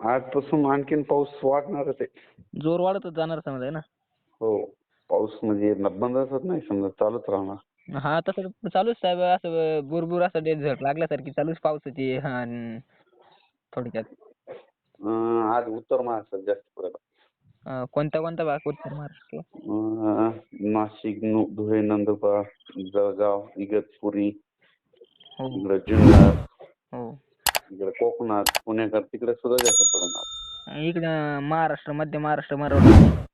आजपासून आणखीन पाऊस वाढणारच आहे जोर वाढतच जाणार समजा आहे ना? हो. पाऊस म्हणजे न- बंदच होत नाही समजा चालूच राहणार. हा तसं चालूच साहेब. असं बुरबुर असं झड लागल्यासारखी चालूच पावसाची हा अन थोडक्यात. अं, आज उत्तर महाराष्ट्रात जास्त पडेल अं, कोणता कोणता भाग उत्तर महाराष्ट्र? अं, नाशिक नु- धुळे नंदुरबार जळगाव इगतपुरी हो. इकडे जुन्नर हो कोकणात पुणेकर तिकडे सुद्धा जास्त पडणार इकडं महाराष्ट्र मध्य महाराष्ट्र मराठवाडा.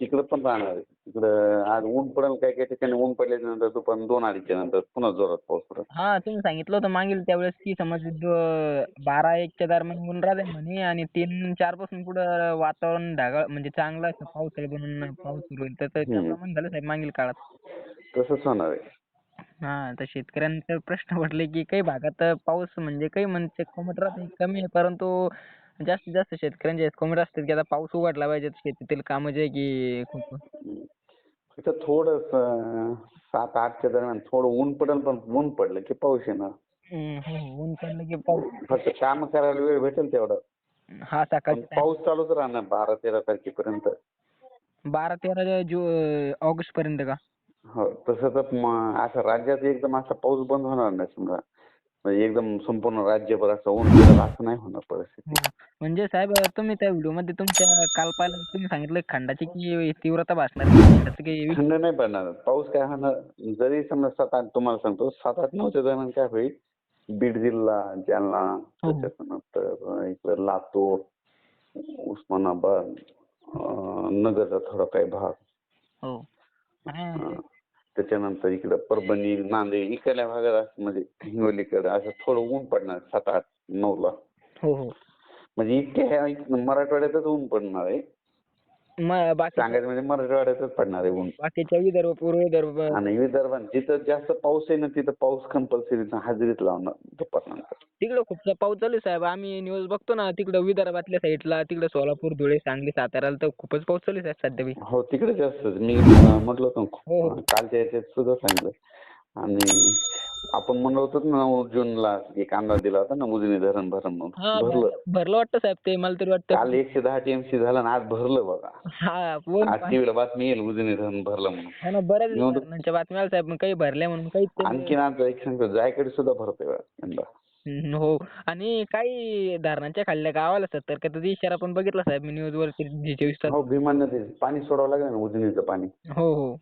तिकडे पण राहणार आहे. तिकडे आज ऊन पडेल काही काही ठिकाणी. ऊन पडल्याच्या नंतर दुपार दोन अडीचच्या नंतर पुन्हा जोरात पाऊस पडेल. हा तुम्ही सांगितलं होतं मागील त्यावेळेस की समज दो- बारा एकच्या दरम्यान ऊन राहते म्हणे आणि तीन चारपासून पुढं वातावरण ढगाळ म्हणजे चांगलं असं पावसाळी बनून पाऊस सुरू होईल. तर त्याप्रमाणे झालं साहेब मागील काळात. तसंच होणार आहे. हा तर शेतकऱ्यांचा प्रश्न पडले की काही भागात पाऊस म्हणजे काही म्हणजे कोमट राहते कमी आहे. परंतु जास्तीत जास्त शेतकऱ्यांचे कोमट असतात की आता पाऊस उघडला पाहिजे शेतीतील कामं जे की खूप फक्त थोडं सात आठच्या दरम्यान थोडं ऊन पडेल पण ऊन पडलं की पाऊस येणार. हम्म, हो, ऊन पडलं की पाऊस फक्त काम करायला वेळ भेटेल तेवढं. हा पण सकाळी पाऊस चालूच राहणार बारा तेरा तारखेपर्यंत. बारा तेरा जु ऑगस्ट पर्यंत का? हो तसं तर म- असं राज्यात एकदम असा पाऊस बंद होणार नाही समजा. म्हणजे एकदम संपूर्ण राज्यभर असं ऊन पडेल असं नाही होणार परिस्थिती. हो. म्हणजे साहेब तुम्ही त्या व्हिडिओमध्ये तुमच्या काल पाहिलं तुम्ही सांगितलं खंडाची की तीव्रता भासणार खंडाचं काही थंड नाही पडणार. पाऊस काय होणार? जरी समजा सात आठ तुम्हाला सांगतो सात आठ नऊच्या दरम्यान काय होईल? बीड जिल्हा जालना हो. त्याच्यानंतर इकडे लातूर उस्मानाबाद अं, नगरचा थोडा काही भाग. हो. आणि त्याच्यानंतर इकडे परभणी नांदेड इकडल्या भागात म्हणजे हिंगोलीकडे असं थोडं ऊन पडणार सात आठ नऊ ला हो हो. म्हणजे इतके ह्या मराठवाड्यातच ऊन पडणार आहे. बाकी सांगायचं म्हणजे मराठवाड्यातच पडणार आहे ऊन. बाकीच्या विदर्भ पूर्व विदर्भ आणि विदर्भात जिथं जास्त पाऊस आहे ना तिथं पाऊस कंपल्सरी हजेरीत लावणार दुपारनंतर. तिकडं खूप पाऊस चालू आहे साहेब. आम्ही न्यूज बघतो ना तिकडं विदर्भातल्या साईडला तिकडं सोलापूर धुळे सांगली साताऱ्याला तर खूपच पाऊस चालू आहे साहेब सध्या बी. हो तिकडे जास्त मी अं, म्हटलं होतं हो, हो. कालच्या याच्यात सुद्धा सांगितलं. आणि आपण म्हणलं होतं ना नऊ जूनला एक अंदाज दिला होता ना उजनी धरण भरण हा म्हणून भरलं. भर- भरलं वाटतं साहेब ते मला तरी वाटतं. काल एकशे दहा टीएमसी झालं आणि आज भरलं बघा. हा वन आज टीव्हीला बातमी येईल उजनी धरण भरलं म्हणून. हा ना बऱ्याच बातम्या आल्या साहेब काही भरल्या म्हणून काही ते- आणखीन आता एक सांगतो जायकडे सुद्धा भरतोय बघा यंदा. हम्म, हो. आणि काही धरणांच्या खाल्ल्या गावाला सत्तर का? त्याचा इशारा पण बघितला साहेब मी न्यूज वर चोवीस तास हो भीमा नदी पाणी सोडावं लागेल ना उजनीचं पाणी. हो हो.